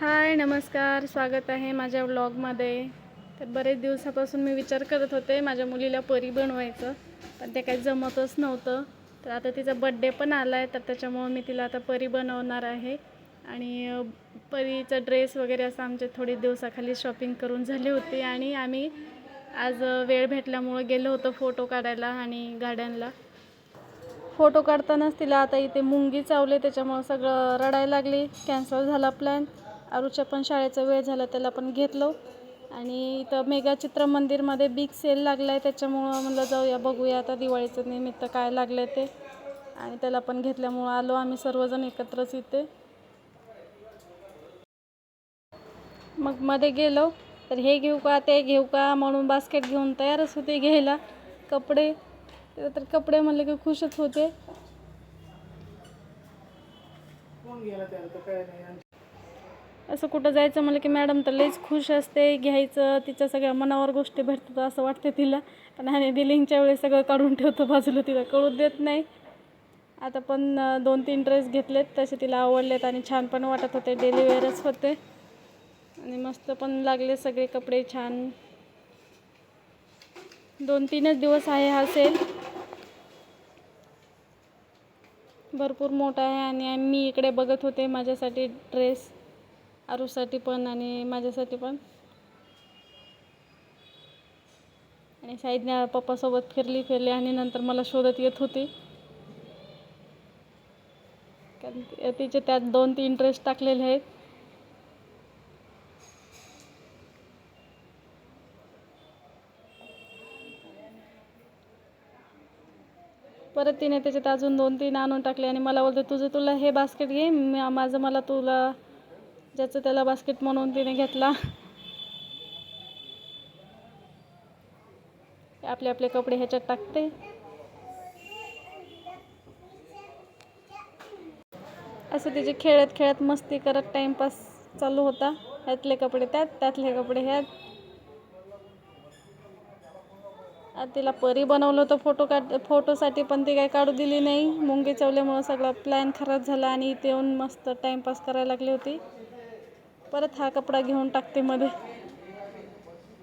हाय नमस्कार. स्वागत आहे माझ्या व्लॉगमध्ये. तर बरेच दिवसापासून मी विचार करत होते माझ्या मुलीला परी बनवायचं पण ते काही जमतच नव्हतं. तर आता तिचा बड्डे पण आला आहे तर त्याच्यामुळं मी तिला आता परी बनवणार आहे. आणि परीचा ड्रेस वगैरे असं आमचे थोडे दिवसाखाली शॉपिंग करून झाली होती आणि आम्ही आज वेळ भेटल्यामुळं गेलो होतो फोटो काढायला आणि गार्डनला. फोटो काढतानाच तिला आता इथे मुंगी चावले त्याच्यामुळं सगळं रडायला लागली. कॅन्सल झाला प्लॅन आरुच्या पण शाळेचा वेळ झाला त्याला पण घेतलो. आणि इथं मेगा चित्र मंदिरमध्ये बिग सेल लागला आहे त्याच्यामुळं म्हणलं जाऊया बघूया आता दिवाळीचं निमित्त काय लागलं आहे ते. आणि त्याला पण घेतल्यामुळं आलो आम्ही सर्वजण एकत्रच इथे. मग मध्ये गेलो तर हे घेऊ का ते घेऊ का म्हणून बास्केट घेऊन तयारच होते घ्यायला कपडे. तर कपडे म्हणले की खुशच होते. असं कुठं जायचं म्हणलं की मॅडम तर लईच खुश असते घ्यायचं तिच्या सगळ्या मनावर गोष्टी भेटतात असं वाटते तिला. पण आणि बिलिंगच्या वेळेस सगळं काढून ठेवतो बाजूला तिला कळू देत नाही. आता पण दोन तीन ड्रेस घेतलेत तसे तिला आवडलेत आणि छान पण वाटत होते डेली वेअरच होते. आणि मस्त पण लागले सगळे कपडे छान. दोन तीनच दिवस आहे हा सेल. भरपूर मोठा आहे आणि मी इकडे बघत होते माझ्यासाठी ड्रेस. आरूसाठी पण आणि माझ्यासाठी पण. आणि साईडने पप्पासोबत फिरली फिरली आणि नंतर मला शोधत येत होती. कारण तिचे त्यात दोन तीन ड्रेस टाकलेले आहेत. परत तिने त्याच्यात अजून दोन तीन आणून टाकले आणि मला बोलते तुझं तुला हे बास्केट घे माझं मला तुला ज्याचं त्याला बास्केट म्हणून तिने घेतला. आपले आपले कपडे ह्याच्यात टाकते. असं तिचे खेळत खेळत मस्ती करत टाइमपास चालू होता. ह्यातले कपडे त्यात त्यातले कपडे ह्यात. आता तिला परी बनवलं होतं फोटो काढ फोटोसाठी पण ती काही काढू दिली नाही. मुंगी चवल्यामुळं सगळा प्लॅन खराब झाला आणि इथे येऊन मस्त टाइमपास करायला लागली होती. परत हा कपडा घेऊन टाकते मध्ये.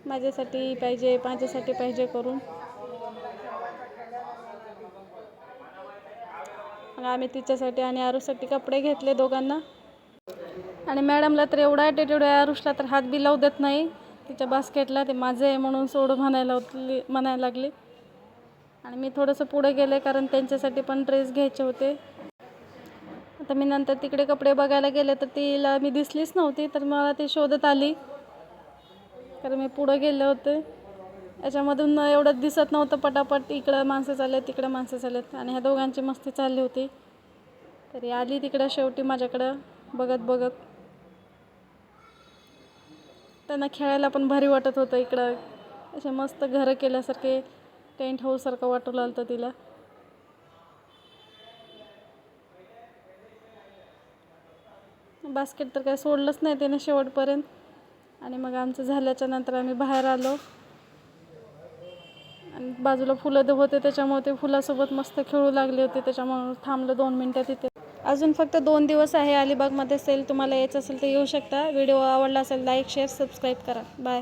माझ्यासाठी पाहिजे माझ्यासाठी पाहिजे करून. आम्ही तिच्यासाठी आणि आरूसाठी कपडे घेतले दोघांना. आणि मॅडमला तर एवढा ॲटिट्यूड आहे आरुषला तर हात बी लावू देत नाही. तिच्या बास्केटला ते माझे आहे म्हणून सोड म्हणायला होतली म्हणायला लागली. आणि मी थोडंसं पुढे गेले कारण त्यांच्यासाठी पण ड्रेस घ्यायचे होते. आता मी नंतर तिकडे कपडे बघायला गेले तर तिला मी दिसलीच नव्हती तर मला ती शोधत आली. कारण मी पुढं गेले होते. याच्यामधून एवढं दिसत नव्हतं पटापट इकडं माणसं चालले तिकडं माणसं चाललेत आणि ह्या दोघांची मस्ती चालली होती. तरी आली तिकडं शेवटी माझ्याकडं बघत बघत. त्यांना खेळायला पण भारी वाटत होतं इकडं. असे मस्त घरं केल्यासारखे टेंट हाऊससारखं वाटू लागतं तिला. बास्केट तर काही सोडलंच नाही त्याने शेवटपर्यंत. आणि मग आमचं झाल्याच्यानंतर आम्ही बाहेर आलो. आणि बाजूला फुलं दे होते त्याच्यामुळे ते फुलासोबत मस्त खेळू लागले होते. त्याच्यामुळे थांबलं दोन मिनटं तिथे. अजून फक्त दोन दिवस आहे अलिबागमध्ये. सेल तुम्हाला यायचं असेल तर येऊ शकता. व्हिडिओ आवडला असेल लाईक शेअर सबस्क्राईब करा. बाय.